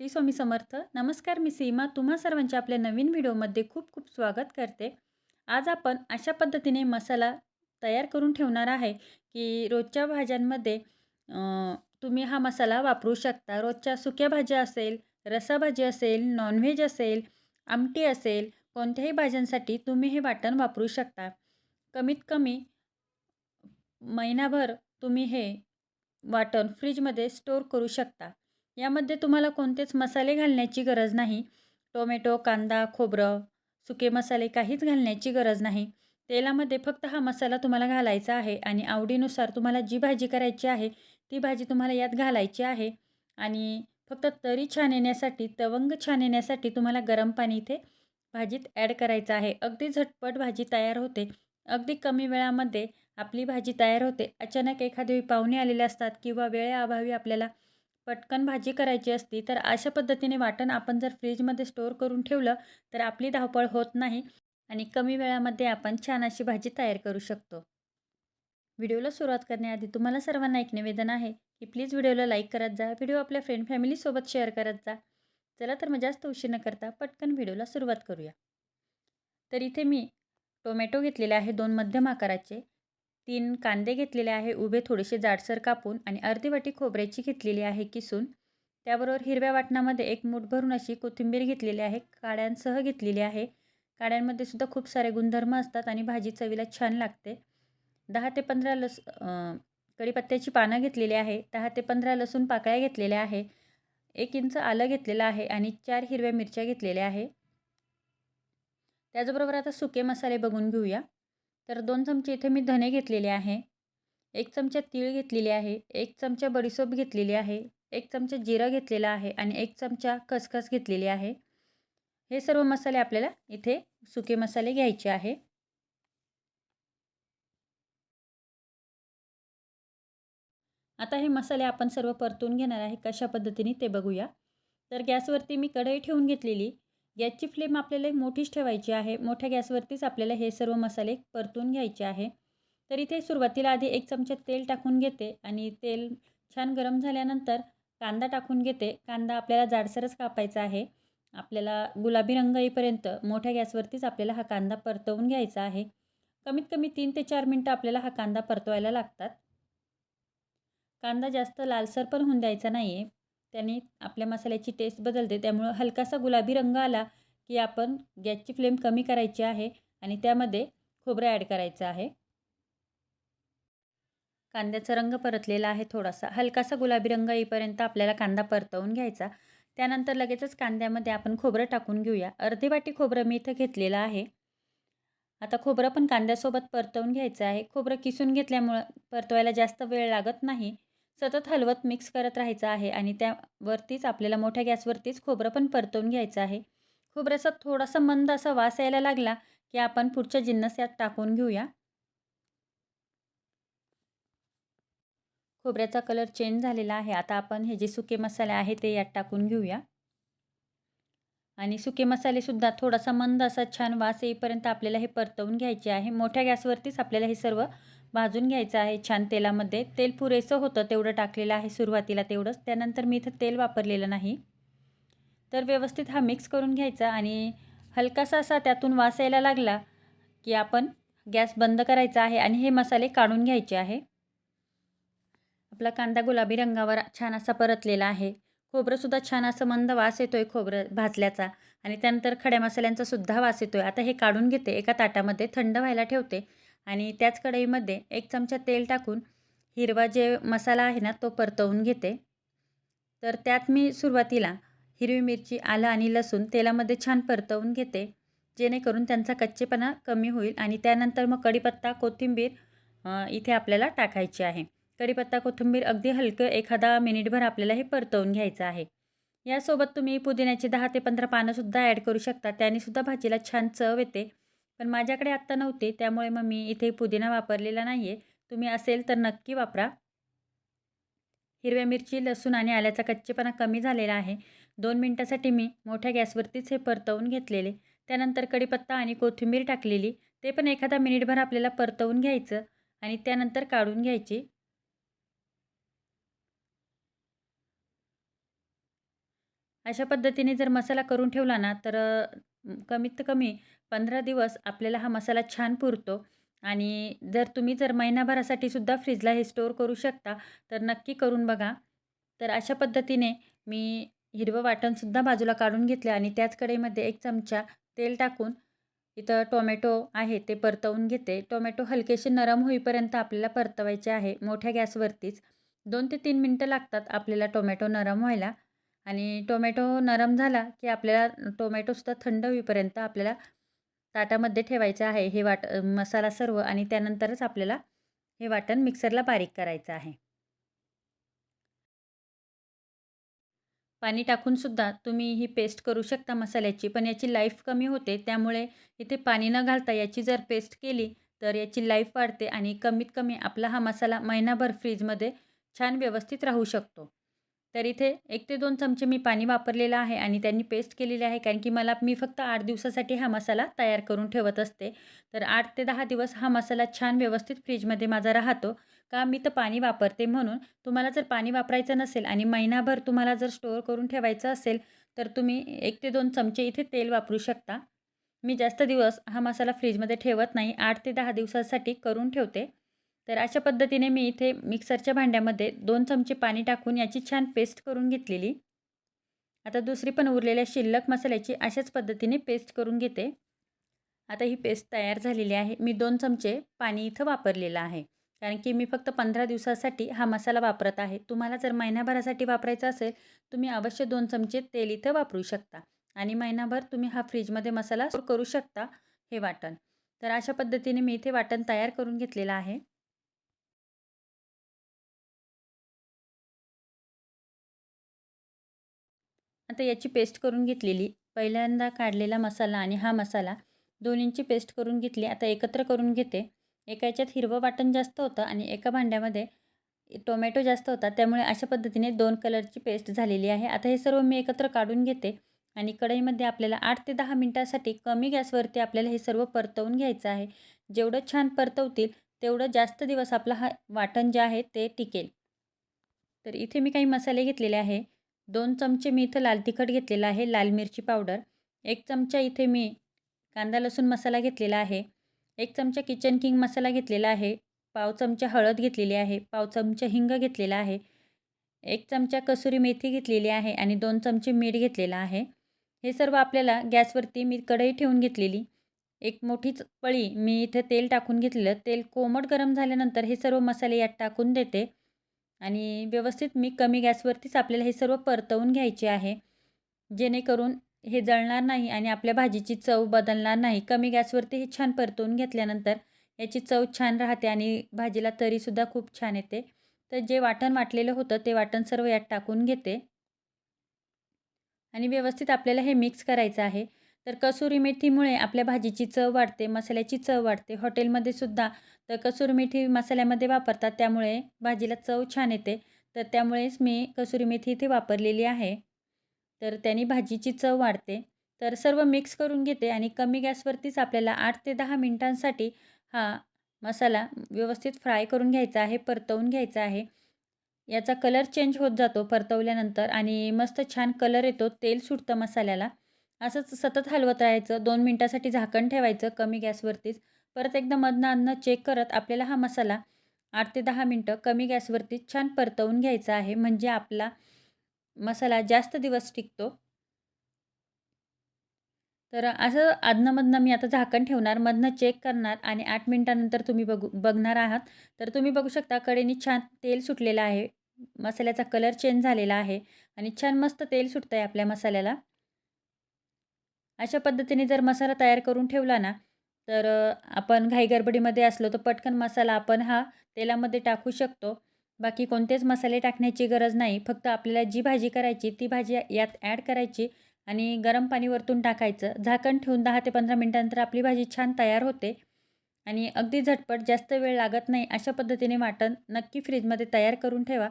श्री स्वामी समर्थ. नमस्कार मी सीमा. तुम्हा सर्वांच्या आपल्या नवीन व्हिडिओमध्ये खूप खूप स्वागत करते. आज आपण अशा पद्धतीने मसाला तयार करून ठेवणार आहे की रोजच्या भाज्यांमध्ये तुम्ही हा मसाला वापरू शकता. रोजच्या सुक्या भाज्या असेल रसाभाजी असेल नॉनव्हेज असेल आमटी असेल कोणत्याही भाज्यांसाठी तुम्ही हे वाटण वापरू शकता. कमीत कमी महिनाभर तुम्ही हे वाटण फ्रीजमध्ये स्टोर करू शकता. यामध्ये तुम्हाला कोणतेच मसाले घालण्याची गरज नाही. टोमॅटो कांदा खोबरं सुके मसाले काहीच घालण्याची गरज नाही. तेलामध्ये फक्त हा मसाला तुम्हाला घालायचा आहे आणि आवडीनुसार तुम्हाला जी भाजी करायची आहे ती भाजी तुम्हाला यात घालायची आहे. आणि फक्त तरी छान येण्यासाठी तवंग छान येण्यासाठी तुम्हाला गरम पाणी इथे भाजीत ॲड करायचं आहे. अगदी झटपट भाजी तयार होते. अगदी कमी वेळामध्ये आपली भाजी तयार होते. अचानक एखादे पाहुणे आलेले असतात किंवा वेळेअभावी आपल्याला पटकन भाजी करायची असती तर अशा पद्धतीने वाटण आपण जर फ्रीजमध्ये स्टोअर करून ठेवलं तर आपली धावपळ होत नाही आणि कमी वेळामध्ये आपण छान अशी भाजी तयार करू शकतो. व्हिडिओला सुरुवात करण्याआधी तुम्हाला सर्वांना एक निवेदन आहे की प्लीज व्हिडिओला लाईक करत जा व्हिडिओ आपल्या फ्रेंड फॅमिलीसोबत शेअर करत जा. चला तर मग जास्त उशीर न करता पटकन व्हिडिओला सुरुवात करूया. तर इथे मी टोमॅटो घेतलेले आहे दोन मध्यम आकाराचे. तीन कांदे घेतलेले आहे उभे थोडेसे जाडसर कापून आणि अर्धी वाटी खोबऱ्याची घेतलेली आहे किसून. त्याबरोबर हिरव्या वाटणामध्ये एक मूठ भरून अशी कोथिंबीर घेतलेली आहे काड्यांसह घेतलेली आहे. काड्यांमध्ये सुद्धा खूप सारे गुणधर्म असतात आणि भाजी चवीला छान लागते. दहा ते पंधरा लस कढीपत्त्याची पानं घेतलेली आहे दहा ते पंधरा लसूण पाकळ्या घेतलेल्या आहे एक इंच आलं घेतलेलं आहे आणि चार हिरव्या मिरच्या घेतलेल्या आहे. त्याचबरोबर आता सुके मसाले बघून घेऊया. तर दोन चमचे इथे मी धने घेतलेले आहे. एक चमचा तीळ घेतलेली आहे. एक चमचा बडीसोप घेतलेली आहे. एक चमचा जिरं घेतलेला आहे आणि एक चमचा खसखस घेतलेली आहे. हे सर्व मसाले आपल्याला इथे सुके मसाले घ्यायचे आहे. आता हे मसाले आपण सर्व परतून घेणार आहे. कशा पद्धतीने ते बघूया. तर गॅसवरती मी कढई ठेवून घेतलेली. गॅसची फ्लेम आपल्याला मोठीच ठेवायची आहे. मोठ्या गॅसवरतीच आपल्याला हे सर्व मसाले परतून घ्यायचे आहे. तर इथे सुरुवातीला आधी एक चमचा तेल टाकून घेते आणि तेल छान गरम झाल्यानंतर कांदा टाकून घेते. कांदा आपल्याला जाडसरच कापायचा आहे. आपल्याला गुलाबी रंग येईपर्यंत मोठ्या गॅसवरतीच आपल्याला हा कांदा परतवून घ्यायचा आहे. कमीत कमी तीन ते चार मिनटं आपल्याला हा कांदा परतवायला लागतात. कांदा जास्त लालसर पण होऊन द्यायचा नाही आहे त्याने आपल्या मसाल्याची टेस्ट बदलते. त्यामुळं हलकासा गुलाबी रंग आला की आपण गॅसची फ्लेम कमी करायची आहे आणि त्यामध्ये खोबरं ॲड करायचं आहे. कांद्याचा रंग परतलेला आहे थोडासा. हलकासा गुलाबी रंग येईपर्यंत आपल्याला कांदा परतवून घ्यायचा. त्यानंतर लगेचच कांद्यामध्ये आपण खोबरं टाकून घेऊया. अर्धी वाटी खोबरं मी इथं घेतलेलं आहे. आता खोबरं पण कांद्यासोबत परतवून घ्यायचं आहे. खोबरं किसून घेतल्यामुळं परतवायला जास्त वेळ लागत नाही. सतत हलवत मिक्स करत राहायचं आहे आणि त्यावरतीच आपल्याला मोठ्या गॅसवरतीच खोबरं पण परतवून घ्यायचं आहे. खोबऱ्याचा थोडासा मंद असा वास यायला लागला की आपण पुढच्या जिन्नस यात टाकून घेऊया. खोबऱ्याचा कलर चेंज झालेला आहे. आता आपण हे जे सुके मसाले आहे ते यात टाकून घेऊया. आणि सुके मसालेसुद्धा थोडासा मंद असा छान वास येईपर्यंत आपल्याला हे परतवून घ्यायचे आहे. मोठ्या गॅसवरतीच आपल्याला हे सर्व भाजून घ्यायचं आहे छान तेलामध्ये. तेल पुरेसं होतं तेवढं टाकलेलं आहे सुरुवातीला तेवढंच. त्यानंतर मी इथं तेल वापरलेलं नाही. तर व्यवस्थित हा मिक्स करून घ्यायचा आणि हलकासा असा त्यातून वास यायला लागला की आपण गॅस बंद करायचा आहे आणि हे मसाले काढून घ्यायचे आहे. आपला कांदा गुलाबी रंगावर छान असा परतलेला आहे. खोबरंसुद्धा छान असं मंद वास येतो आहे खोबरं भाजल्याचा. आणि त्यानंतर खड्या मसाल्यांचा सुद्धा वास येतो आहे आता हे काढून घेते एका ताटामध्ये थंड व्हायला ठेवते. आणि त्याच कढईमध्ये एक चमचा तेल टाकून हिरवा जे मसाला आहे ना तो परतवून घेते. तर त्यात मी सुरुवातीला हिरवी मिरची आलं आणि लसूण तेलामध्ये छान परतवून घेते. जेणेकरून त्यांचा कच्चेपणा कमी होईल आणि त्यानंतर मग कढीपत्ता कोथिंबीर इथे आपल्याला टाकायची आहे. कढीपत्ता कोथिंबीर अगदी हलकं एखादा मिनिटभर आपल्याला हे परतवून घ्यायचं आहे. यासोबत तुम्ही पुदिन्याची दहा ते पंधरा पानंसुद्धा ॲड करू शकता. त्यानेसुद्धा भाजीला छान चव येते. पण माझ्याकडे आत्ता नव्हते त्यामुळे मग मी इथे पुदिना वापरलेला नाही आहे तुम्ही असेल तर नक्की वापरा. हिरव्या मिरची लसूण आणि आल्याचा कच्चेपणा कमी झालेला आहे. दोन मिनटासाठी मी मोठ्या गॅसवरतीच हे परतवून घेतलेले. त्यानंतर कढीपत्ता आणि कोथिंबीर टाकलेली. ते पण एखादा मिनिटभर आपल्याला परतवून घ्यायचं आणि त्यानंतर काढून घ्यायची. अशा पद्धतीने जर मसाला करून ठेवला ना तर कमीत कमी पंधरा दिवस आपल्याला हा मसाला छान पुरतो. आणि जर तुम्ही जर महिनाभरासाठी सुद्धा फ्रीजला हे स्टोअर करू शकता तर नक्की करून बघा. तर अशा पद्धतीने मी हिरवं वाटणसुद्धा बाजूला काढून घेतलं आणि त्याच कढईमध्ये एक चमचा तेल टाकून इथं टोमॅटो आहे ते परतवून घेते. टोमॅटो हलकेसे नरम होईपर्यंत आपल्याला परतवायचे आहे मोठ्या गॅसवरतीच. दोन ते तीन मिनटं लागतात आपल्याला टोमॅटो नरम व्हायला. आणि टोमॅटो नरम झाला की आपल्याला टोमॅटोसुद्धा थंड होईपर्यंत आपल्याला ताटामध्ये ठेवायचं आहे हे वाट मसाला सर्व आणि त्यानंतरच आपल्याला हे वाटण मिक्सरला बारीक करायचं आहे. पाणी टाकूनसुद्धा तुम्ही ही पेस्ट करू शकता मसाल्याची पण याची लाईफ कमी होते त्यामुळे इथे पाणी न घालता याची जर पेस्ट केली तर याची लाईफ वाढते आणि कमीत कमी आपला हा मसाला महिनाभर फ्रीजमध्ये छान व्यवस्थित राहू शकतो. तर इथे एक ते दोन चमचे मी पाणी वापरलेलं आहे आणि त्यांनी पेस्ट केलेली आहे कारण की मला मी फक्त आठ दिवसासाठी हा मसाला तयार करून ठेवत असते. तर आठ ते दहा दिवस हा मसाला छान व्यवस्थित फ्रीजमध्ये माझा राहतो. का मी तर पाणी वापरते म्हणून. तुम्हाला जर पाणी वापरायचं नसेल आणि महिनाभर तुम्हाला जर स्टोअर करून ठेवायचं असेल तर तुम्ही एक ते दोन चमचे इथे तेल वापरू शकता. मी जास्त दिवस हा मसाला फ्रीजमध्ये ठेवत नाही. आठ ते दहा दिवसासाठी करून ठेवते. तर अशा पद्धतीने मी इथे मिक्सरच्या भांड्यामध्ये दोन चमचे पाणी टाकून याची छान पेस्ट करून घेतलेली. आता दुसरी पण उरलेल्या शिल्लक मसाल्याची अशाच पद्धतीने पेस्ट करून घेते. आता ही पेस्ट तयार झालेली आहे. मी दोन चमचे पाणी इथं वापरलेलं आहे. कारण की मी फक्त पंधरा दिवसासाठी हा मसाला वापरत आहे. तुम्हाला जर महिनाभरासाठी वापरायचा असेल तुम्ही अवश्य दोन चमचे तेल इथं वापरू शकता. आणि महिनाभर तुम्ही हा फ्रीजमध्ये मसाला स्टोर करू शकता हे वाटण. तर अशा पद्धतीने मी इथे वाटण तयार करून घेतलेलं आहे. आता याची पेस्ट करून घेतलेली. पहिल्यांदा काढलेला मसाला आणि हा मसाला दोन्हींची पेस्ट करून घेतली. आता एकत्र करून घेते. एका याच्यात हिरवं वाटण जास्त होतं आणि एका भांड्यामध्ये टोमॅटो जास्त होता. त्यामुळे अशा पद्धतीने दोन कलरची पेस्ट झालेली आहे. आता हे सर्व मी एकत्र काढून घेते आणि कढईमध्ये आपल्याला आठ ते दहा मिनटासाठी कमी गॅसवरती आपल्याला हे सर्व परतवून घ्यायचं आहे. जेवढं छान परतवतील तेवढं जास्त दिवस आपला हा वाटण जे आहे ते टिकेल. तर इथे मी काही मसाले घेतलेले आहे. दोन चमचे मी इथं लाल तिखट घेतलेला आहे लाल मिरची पावडर एक चमचा इथे मी कांदा लसूण मसाला घेतलेला आहे एक चमचा किचन किंग मसाला घेतलेला आहे पाव चमचा हळद घेतलेली आहे पाव चमचा हिंग घेतलेला आहे एक चमचा कसुरी मेथी घेतलेली आहे आणि दोन चमचे मीठ घेतलेला आहे. हे सर्व आपल्याला गॅसवरती मी कढई ठेवून घेतलेली. एक मोठीच पळी मी इथे तेल टाकून घेतलेलं. तेल कोमट गरम झाल्यानंतर हे सर्व मसाले यात टाकून देते. आणि व्यवस्थित मी कमी गॅसवरतीच आपल्याला हे सर्व परतवून घ्यायचे आहे. जेणेकरून हे जळणार नाही आणि आपल्या भाजीची चव बदलणार नाही. कमी गॅसवरती हे छान परतवून घेतल्यानंतर याची चव छान राहते आणि भाजीला तरीसुद्धा खूप छान येते. तर जे वाटण वाटलेलं होतं ते वाटण सर्व यात टाकून घेते. आणि व्यवस्थित आपल्याला हे मिक्स करायचं आहे. तर कसुरी मेथीमुळे आपल्या भाजीची चव वाढते मसाल्याची चव वाढते. हॉटेलमध्ये सुद्धा तर कसुरी मेथी मसाल्यामध्ये वापरतात त्यामुळे भाजीला चव छान येते. तर त्यामुळेच मी कसुरी मेथी इथे वापरलेली आहे. तर त्यांनी भाजीची चव वाढते. तर सर्व मिक्स करून घेते आणि कमी गॅसवरतीच आपल्याला आठ ते दहा मिनटांसाठी हा मसाला व्यवस्थित फ्राय करून घ्यायचा आहे परतवून घ्यायचा आहे. याचा कलर चेंज होत जातो परतवल्यानंतर आणि मस्त छान कलर येतो तेल सुटतं मसाल्याला. असंच सतत हलवत राहायचं दोन मिनटासाठी झाकण ठेवायचं कमी गॅसवरतीच परत एकदा मधनं अन्न चेक करत आपल्याला हा मसाला आठ ते दहा मिनटं कमी गॅसवरती छान परतवून घ्यायचा आहे म्हणजे आपला मसाला जास्त दिवस टिकतो. तर असं आदनंमधनं मी आता झाकण ठेवणार मधनं चेक करणार आणि आठ मिनटानंतर तुम्ही बघू बघणार आहात. तर तुम्ही बघू शकता कडेने छान तेल सुटलेलं आहे मसाल्याचा कलर चेंज झालेला आहे आणि छान मस्त तेल सुटतं आहे आपल्या मसाल्याला. अशा पद्धतीने जर मसाला तयार करून ठेवला ना तर आपण घाई गडबडीमध्ये असलो तर पटकन मसाला आपण हा तेलामध्ये टाकू शकतो. बाकी कोणतेच मसाले टाकण्याची गरज नाही. फक्त आपल्याला जी भाजी करायची ती भाजी यात ॲड करायची आणि गरम पाणी वरतून टाकायचं. झाकण ठेवून दहा ते पंधरा मिनटानंतर आपली भाजी छान तयार होते आणि अगदी झटपट जास्त वेळ लागत नाही अशा पद्धतीने वाटण नक्की फ्रीजमध्ये तयार करून ठेवा.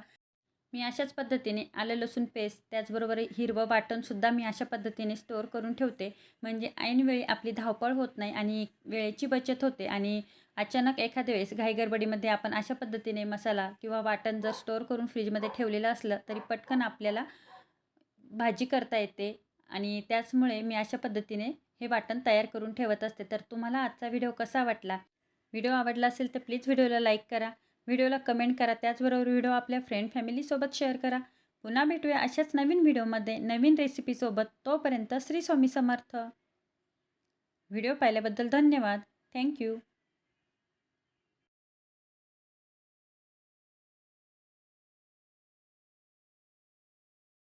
मी अशाच पद्धतीने आलं लसूण पेस्ट त्याचबरोबर हिरवं वाटणसुद्धा मी अशा पद्धतीने स्टोअर करून ठेवते. म्हणजे ऐनवेळी आपली धावपळ होत नाही आणि वेळेची बचत होते आणि अचानक एखाद्या वेळेस घाईगडबडीमध्ये आपण अशा पद्धतीने मसाला किंवा वाटण जर स्टोअर करून फ्रीजमध्ये ठेवलेलं असलं तरी पटकन आपल्याला भाजी करता येते आणि त्याचमुळे मी अशा पद्धतीने हे वाटण तयार करून ठेवत असते. तर तुम्हाला आजचा व्हिडिओ कसा वाटला? व्हिडिओ आवडला असेल तर प्लीज व्हिडिओला लाईक करा. व्हिडिओला कमेंट करा. त्याचबरोबर व्हिडिओ आपल्या फ्रेंड फॅमिलीसोबत शेअर करा. पुन्हा भेटूया अशाच नवीन व्हिडिओमध्ये. नवीन रेसिपीसोबत तोपर्यंत श्री स्वामी समर्थ. व्हिडिओ पाहिल्याबद्दल धन्यवाद. थँक्यू